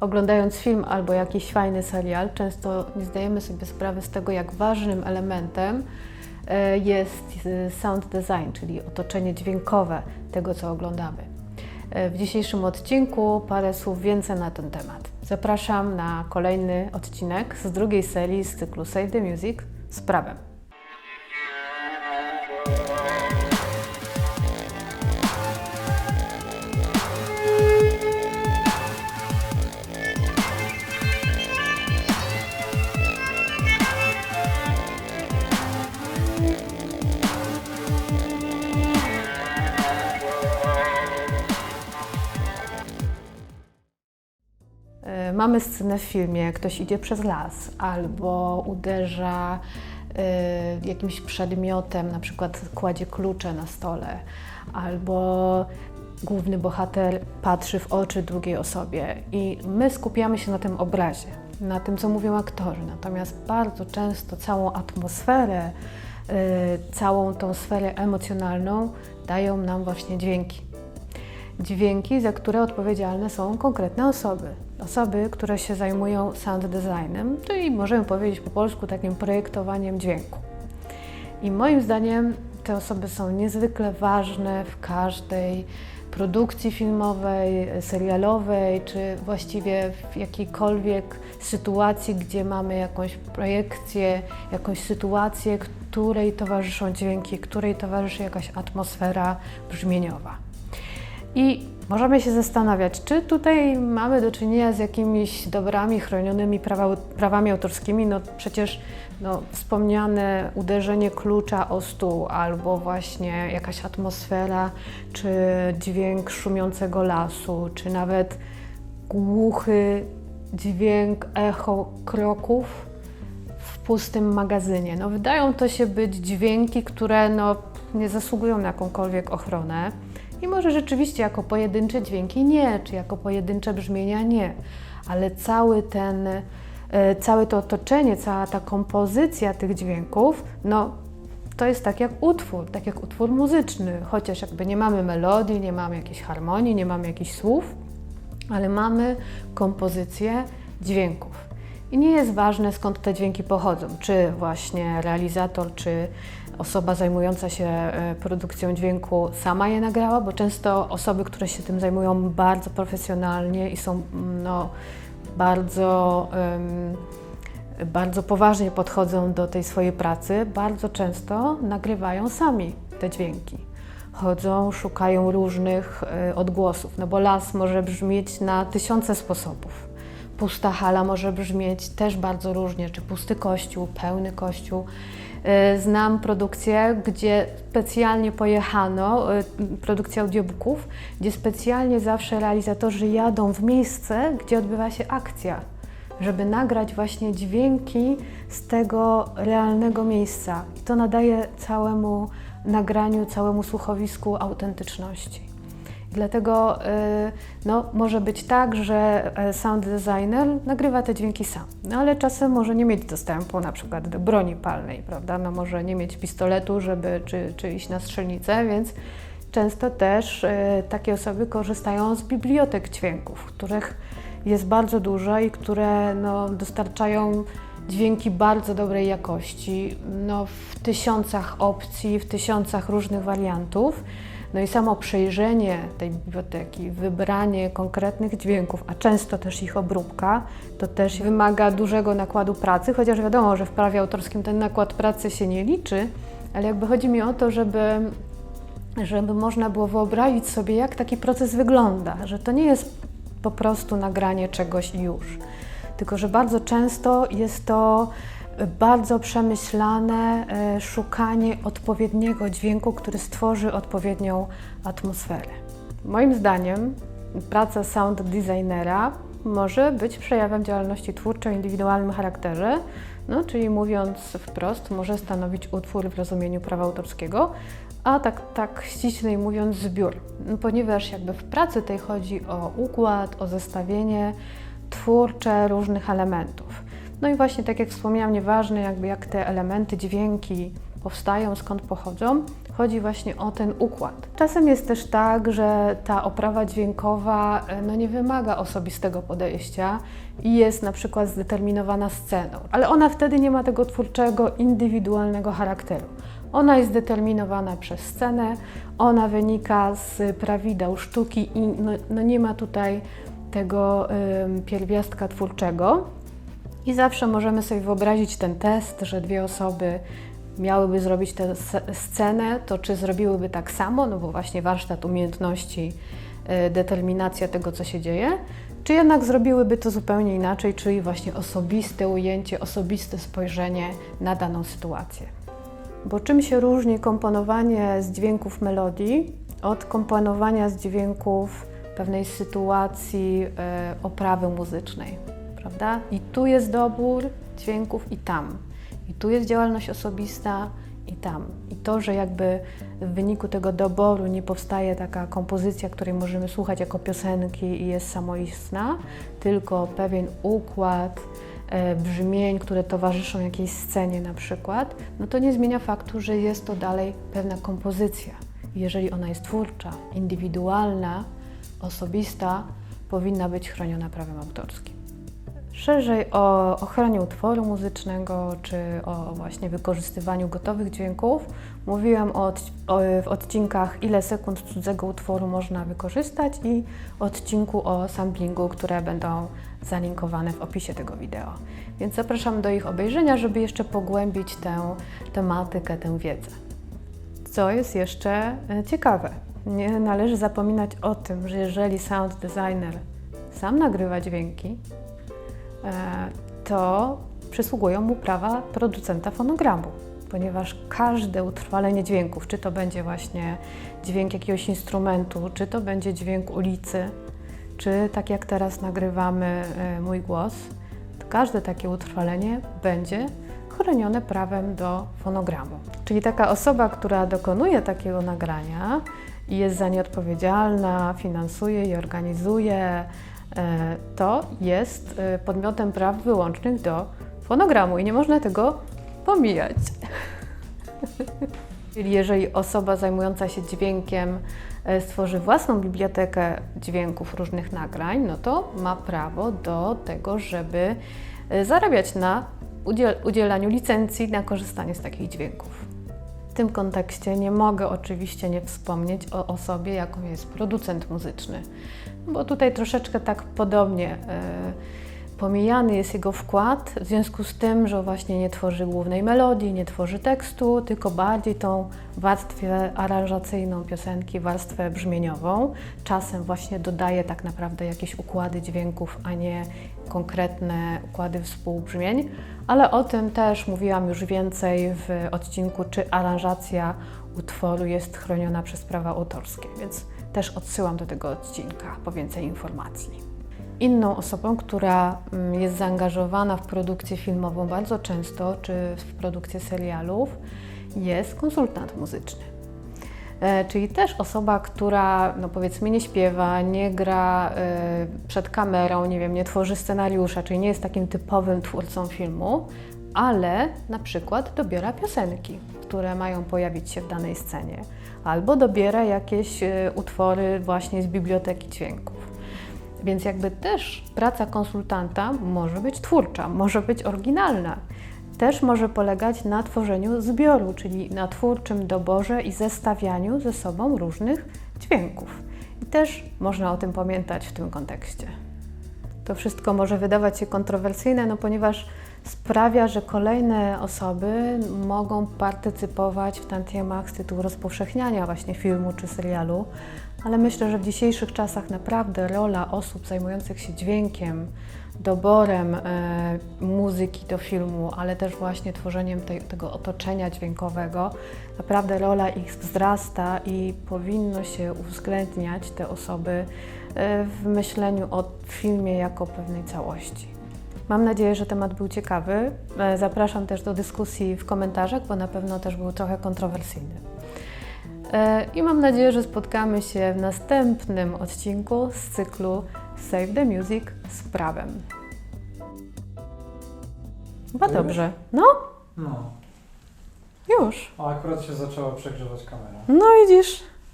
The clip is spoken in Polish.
Oglądając film albo jakiś fajny serial, często nie zdajemy sobie sprawy z tego, jak ważnym elementem e, jest e, sound design, czyli otoczenie dźwiękowe tego, co oglądamy. E, W dzisiejszym odcinku parę słów więcej na ten temat. Zapraszam na kolejny odcinek z drugiej serii z cyklu Save the Music z prawem. Mamy scenę w filmie, ktoś idzie przez las albo uderza e, jakimś przedmiotem, na przykład kładzie klucze na stole, albo główny bohater patrzy w oczy drugiej osobie i my skupiamy się na tym obrazie, na tym, co mówią aktorzy. Natomiast bardzo często całą atmosferę, e, całą tą sferę emocjonalną dają nam właśnie dźwięki dźwięki, za które odpowiedzialne są konkretne osoby. Osoby, które się zajmują sound designem, czyli możemy powiedzieć po polsku takim projektowaniem dźwięku. I moim zdaniem te osoby są niezwykle ważne w każdej produkcji filmowej, serialowej, czy właściwie w jakiejkolwiek sytuacji, gdzie mamy jakąś projekcję, jakąś sytuację, której towarzyszą dźwięki, której towarzyszy jakaś atmosfera brzmieniowa. I możemy się zastanawiać, czy tutaj mamy do czynienia z jakimiś dobrami chronionymi prawa, prawami autorskimi. No przecież no, wspomniane uderzenie klucza o stół, albo właśnie jakaś atmosfera, czy dźwięk szumiącego lasu, czy nawet głuchy dźwięk, echo kroków w pustym magazynie. No, wydają to się być dźwięki, które no, nie zasługują na jakąkolwiek ochronę. I może rzeczywiście jako pojedyncze dźwięki nie, czy jako pojedyncze brzmienia nie, ale cały ten, e, całe to otoczenie, cała ta kompozycja tych dźwięków, no to jest tak jak utwór, tak jak utwór muzyczny, chociaż jakby nie mamy melodii, nie mamy jakiejś harmonii, nie mamy jakichś słów, ale mamy kompozycję dźwięków. I nie jest ważne skąd te dźwięki pochodzą, czy właśnie realizator, czy osoba zajmująca się e, produkcją dźwięku sama je nagrała, bo często osoby, które się tym zajmują bardzo profesjonalnie i są mm, no, bardzo, em, bardzo poważnie podchodzą do tej swojej pracy, bardzo często nagrywają sami te dźwięki. Chodzą, szukają różnych e, odgłosów, no bo las może brzmieć na tysiące sposobów. Pusta hala może brzmieć też bardzo różnie, czy pusty kościół, pełny kościół. E, Znam produkcję, gdzie specjalnie pojechano, e, produkcję audiobooków, gdzie specjalnie zawsze realizatorzy jadą w miejsce, gdzie odbywa się akcja, żeby nagrać właśnie dźwięki z tego realnego miejsca. I to nadaje całemu nagraniu, całemu słuchowisku autentyczności. Dlatego y, no, może być tak, że e, sound designer nagrywa te dźwięki sam, no, ale czasem może nie mieć dostępu na przykład do broni palnej, prawda? No, może nie mieć pistoletu, żeby, czy, czy iść na strzelnicę, więc często też e, takie osoby korzystają z bibliotek dźwięków, których jest bardzo dużo i które no, dostarczają dźwięki bardzo dobrej jakości, no, w tysiącach opcji, w tysiącach różnych wariantów. No i samo przejrzenie tej biblioteki, wybranie konkretnych dźwięków, a często też ich obróbka, to też wymaga dużego nakładu pracy, chociaż wiadomo, że w prawie autorskim ten nakład pracy się nie liczy, ale jakby chodzi mi o to, żeby, żeby można było wyobrazić sobie, jak taki proces wygląda, że to nie jest po prostu nagranie czegoś już, tylko że bardzo często jest to bardzo przemyślane e, szukanie odpowiedniego dźwięku, który stworzy odpowiednią atmosferę. Moim zdaniem praca sound designera może być przejawem działalności twórczej o indywidualnym charakterze, no, czyli mówiąc wprost, może stanowić utwór w rozumieniu prawa autorskiego, a tak, tak ściślej mówiąc zbiór, No, ponieważ jakby w pracy tej chodzi o układ, o zestawienie twórcze różnych elementów. No i właśnie tak jak wspomniałam, nieważne jakby jak te elementy, dźwięki powstają, skąd pochodzą, Chodzi właśnie o ten układ. Czasem jest też tak, że ta oprawa dźwiękowa e, no, nie wymaga osobistego podejścia i jest na przykład zdeterminowana sceną, ale ona wtedy nie ma tego twórczego, indywidualnego charakteru. Ona jest zdeterminowana przez scenę, ona wynika z prawideł sztuki i no, no nie ma tutaj tego ym, pierwiastka twórczego. I zawsze możemy sobie wyobrazić ten test, że dwie osoby miałyby zrobić tę scenę, to czy zrobiłyby tak samo, no bo właśnie warsztat umiejętności, y, determinacja tego, co się dzieje, czy jednak zrobiłyby to zupełnie inaczej, czyli właśnie osobiste ujęcie, osobiste spojrzenie na daną sytuację. Bo czym się różni komponowanie z dźwięków melodii od komponowania z dźwięków pewnej sytuacji e, oprawy muzycznej, prawda? I tu jest dobór dźwięków i tam. I tu jest działalność osobista i tam. I to, że jakby w wyniku tego doboru nie powstaje taka kompozycja, której możemy słuchać jako piosenki i jest samoistna, tylko pewien układ e, brzmień, które towarzyszą jakiejś scenie na przykład, no to nie zmienia faktu, że jest to dalej pewna kompozycja. Jeżeli ona jest twórcza, indywidualna, osobista, powinna być chroniona prawem autorskim. Szerzej o ochronie utworu muzycznego czy o właśnie wykorzystywaniu gotowych dźwięków mówiłam o, o, w odcinkach ile sekund cudzego utworu można wykorzystać i odcinku o samplingu, które będą zalinkowane w opisie tego wideo. Więc zapraszam do ich obejrzenia, żeby jeszcze pogłębić tę tematykę, tę wiedzę. Co jest jeszcze e, ciekawe, nie należy zapominać o tym, że jeżeli sound designer sam nagrywa dźwięki, to przysługują mu prawa producenta fonogramu, ponieważ każde utrwalenie dźwięków, czy to będzie właśnie dźwięk jakiegoś instrumentu, czy to będzie dźwięk ulicy, czy tak jak teraz nagrywamy e, mój głos, to każde takie utrwalenie będzie chronione prawem do fonogramu. Czyli taka osoba, która dokonuje takiego nagrania i jest za nie odpowiedzialna, finansuje i organizuje, e, to jest e, podmiotem praw wyłącznych do fonogramu i nie można tego pomijać. Czyli jeżeli osoba zajmująca się dźwiękiem e, stworzy własną bibliotekę dźwięków różnych nagrań, no to ma prawo do tego, żeby e, zarabiać na udziel udzielaniu licencji na korzystanie z takich dźwięków. Tym kontekście nie mogę oczywiście nie wspomnieć o osobie, jaką jest producent muzyczny, bo tutaj troszeczkę tak podobnie e, pomijany jest jego wkład, w związku z tym, że właśnie nie tworzy głównej melodii, nie tworzy tekstu, tylko bardziej tą warstwę aranżacyjną piosenki, warstwę brzmieniową. Czasem właśnie dodaje tak naprawdę jakieś układy dźwięków, a nie konkretne układy współbrzmień, ale o tym też mówiłam już więcej w odcinku, czy aranżacja utworu jest chroniona przez prawa autorskie, więc też odsyłam do tego odcinka po więcej informacji. Inną osobą, która mm, jest zaangażowana w produkcję filmową bardzo często, czy w produkcję serialów, jest konsultant muzyczny. E, Czyli też osoba, która no powiedzmy nie śpiewa, nie gra e, przed kamerą, nie wiem, nie tworzy scenariusza, czyli nie jest takim typowym twórcą filmu, ale na przykład dobiera piosenki, które mają pojawić się w danej scenie, albo dobiera jakieś e, utwory właśnie z biblioteki dźwięków. Więc jakby też praca konsultanta może być twórcza, może być oryginalna. Też może polegać na tworzeniu zbioru, czyli na twórczym doborze i zestawianiu ze sobą różnych dźwięków. I też można o tym pamiętać w tym kontekście. To wszystko może wydawać się kontrowersyjne, no ponieważ sprawia, że kolejne osoby mogą partycypować w tantiemach z tytułu rozpowszechniania właśnie filmu czy serialu, ale myślę, że w dzisiejszych czasach naprawdę rola osób zajmujących się dźwiękiem, doborem e, muzyki do filmu, ale też właśnie tworzeniem tej, tego otoczenia dźwiękowego, naprawdę rola ich wzrasta i powinno się uwzględniać te osoby e, w myśleniu o filmie jako pewnej całości. Mam nadzieję, że temat był ciekawy. E, Zapraszam też do dyskusji w komentarzach, bo na pewno też był trochę kontrowersyjny. E, I mam nadzieję, że spotkamy się w następnym odcinku z cyklu Save the Music z prawem. Chyba Dobra. dobrze. No, No. Już. O, akurat się zaczęła przegrzewać kamera. No widzisz.